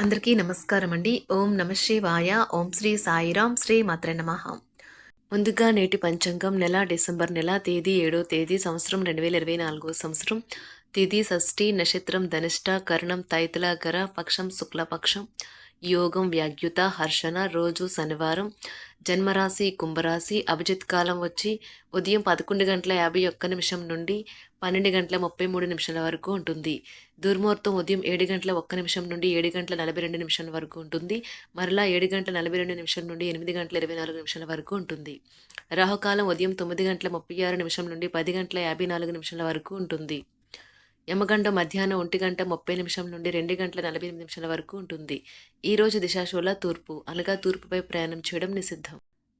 అందరికీ నమస్కారం అండి. ఓం నమ శివాయ. ఓం శ్రీ సాయిరాం. శ్రీ మాత్ర నమ. ముందుగా నేటి పంచాంగం నెల డిసెంబర్ నెల తేదీ ఏడో తేదీ సంవత్సరం రెండు వేల ఇరవై నాలుగో సంవత్సరం. తిథి షష్ఠి నక్షత్రం ధనిష్ట కర్ణం తైతలాకర పక్షం శుక్లపక్షం. యోగం వ్యాగ్యుత హర్షణ రోజు శనివారం. జన్మరాశి కుంభరాశి అభిజిత్ కాలం వచ్చి ఉదయం పదకొండు గంటల యాభై ఒక్క నిమిషం నుండి పన్నెండు గంటల ముప్పై మూడు నిమిషాల వరకు ఉంటుంది. దుర్ముహూర్తం ఉదయం ఏడు గంటల ఒక్క నిమిషం నుండి ఏడు గంటల నలభై రెండు నిమిషాల వరకు ఉంటుంది. మరలా ఏడు గంటల నలభై రెండు నిమిషం నుండి ఎనిమిది గంటల ఇరవై నాలుగు నిమిషాల వరకు ఉంటుంది. రాహుకాలం ఉదయం తొమ్మిది గంటల ముప్పై ఆరు నిమిషం నుండి పది గంటల యాభై నాలుగు నిమిషాల వరకు ఉంటుంది. యమగండం మధ్యాహ్నం ఒంటి గంట ముప్పై నిమిషం నుండి రెండు గంటల నలభై ఎనిమిది నిమిషాల వరకు ఉంటుంది. ఈరోజు రోజు దిశాశూల తూర్పు. అనగా తూర్పుపై ప్రయాణం చేయడం నిషిద్ధం.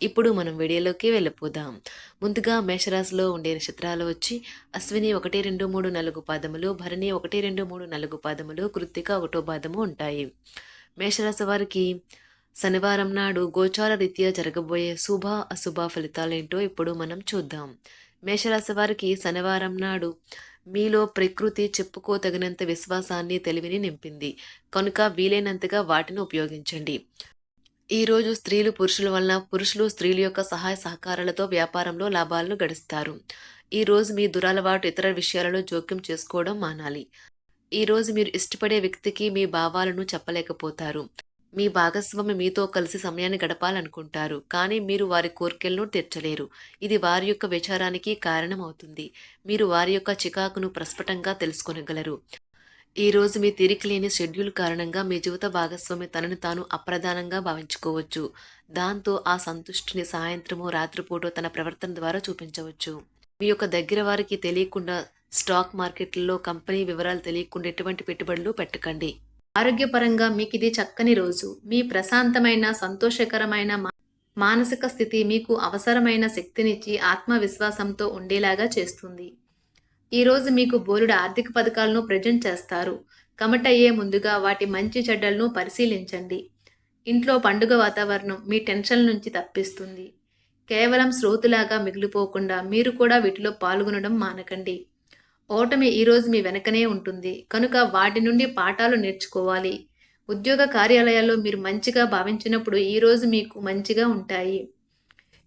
ఇప్పుడు మనం వీడియోలోకి వెళ్ళిపోదాం. ముందుగా మేషరాశిలో ఉండే నక్షత్రాలు వచ్చి అశ్విని ఒకటి రెండు మూడు నాలుగు పాదములు భరణి ఒకటి రెండు మూడు నాలుగు పాదములు కృత్తిక ఒకటో పాదము ఉంటాయి. మేషరాశి వారికి శనివారం నాడు గోచార రీత్యా జరగబోయే శుభ అశుభ ఫలితాలేంటో ఇప్పుడు మనం చూద్దాం. మేషరాశి వారికి శనివారం నాడు మీలో ప్రకృతి చెప్పుకోతగినంత విశ్వాసాన్ని తెలివిని నింపింది. కనుక వీలైనంతగా వాటిని ఉపయోగించండి. ఈరోజు స్త్రీలు పురుషుల వలన పురుషులు స్త్రీల యొక్క సహాయ సహకారాలతో వ్యాపారంలో లాభాలను గడిస్తారు. ఈరోజు మీ దురలవాటు ఇతర విషయాలలో జోక్యం చేసుకోవడం మానాలి. ఈరోజు మీరు ఇష్టపడే వ్యక్తికి మీ భావాలను చెప్పలేకపోతారు. మీ భాగస్వామి మీతో కలిసి సమయాన్ని గడపాలనుకుంటారు కానీ మీరు వారి కోరికలను తీర్చలేరు. ఇది వారి యొక్క విచారానికి కారణమవుతుంది. మీరు వారి యొక్క చికాకును ప్రస్ఫుటంగా తెలుసుకొనగలరు. ఈ రోజు మీ తీరిక లేని షెడ్యూల్ కారణంగా మీ జీవిత భాగస్వామి తనను తాను అప్రధానంగా భావించుకోవచ్చు. దాంతో ఆ సంతుష్టిని సాయంత్రము రాత్రిపూట తన ప్రవర్తన ద్వారా చూపించవచ్చు. మీ యొక్క దగ్గర వారికి తెలియకుండా స్టాక్ మార్కెట్లలో కంపెనీ వివరాలు తెలియకుండా ఎటువంటి పెట్టుబడులు పెట్టకండి. ఆరోగ్యపరంగా మీకు ఇది చక్కని రోజు. మీ ప్రశాంతమైన సంతోషకరమైన మానసిక స్థితి మీకు అవసరమైన శక్తినిచ్చి ఆత్మవిశ్వాసంతో ఉండేలాగా చేస్తుంది. ఈరోజు మీకు బోరుడు ఆర్థిక పథకాలను ప్రజెంట్ చేస్తారు. కమిట్ అయ్యే ముందుగా వాటి మంచి చెడ్డలను పరిశీలించండి. ఇంట్లో పండుగ వాతావరణం మీ టెన్షన్ నుంచి తప్పిస్తుంది. కేవలం శ్రోతులాగా మిగిలిపోకుండా మీరు కూడా వీటిలో పాల్గొనడం మానకండి. ఓటమి ఈరోజు మీ వెనకనే ఉంటుంది. కనుక వాటి నుండి పాఠాలు నేర్చుకోవాలి. ఉద్యోగ కార్యాలయాల్లో మీరు మంచిగా భావించినప్పుడు ఈరోజు మీకు మంచిగా ఉంటాయి.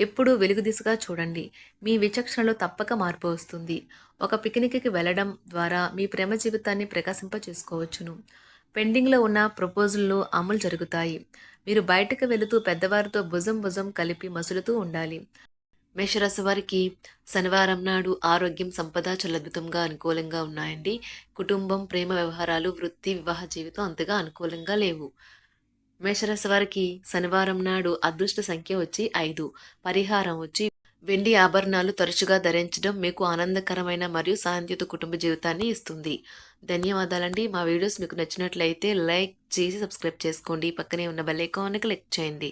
ఎప్పుడూ వెలుగు దిశగా చూడండి. మీ విచక్షణలో తప్పక మార్పు వస్తుంది. ఒక పిక్నిక్కి వెళ్ళడం ద్వారా మీ ప్రేమ జీవితాన్ని ప్రకాశింప చేసుకోవచ్చును పెండింగ్లో ఉన్న ప్రపోజల్లు అమలు జరుగుతాయి. మీరు బయటకు వెళుతూ పెద్దవారితో భుజం భుజం కలిపి మసులుతూ ఉండాలి. మేషరాశి వారికి శనివారం నాడు ఆరోగ్యం సంపద చల్లద్భుతంగా అనుకూలంగా ఉన్నాయండి. కుటుంబం ప్రేమ వ్యవహారాలు వృత్తి వివాహ జీవితం అంతగా అనుకూలంగా లేవు. మేషరాశి వారికి శనివారం నాడు అదృష్ట సంఖ్య వచ్చి ఐదు. పరిహారం వచ్చి వెండి ఆభరణాలు తరచుగా ధరించడం మీకు ఆనందకరమైన మరియు శాంతియుత కుటుంబ జీవితాన్ని ఇస్తుంది. ధన్యవాదాలండి. మా వీడియోస్ మీకు నచ్చినట్లయితే లైక్ చేసి సబ్స్క్రైబ్ చేసుకోండి. పక్కనే ఉన్న బెల్ ఐకాన్ని క్లిక్ చేయండి.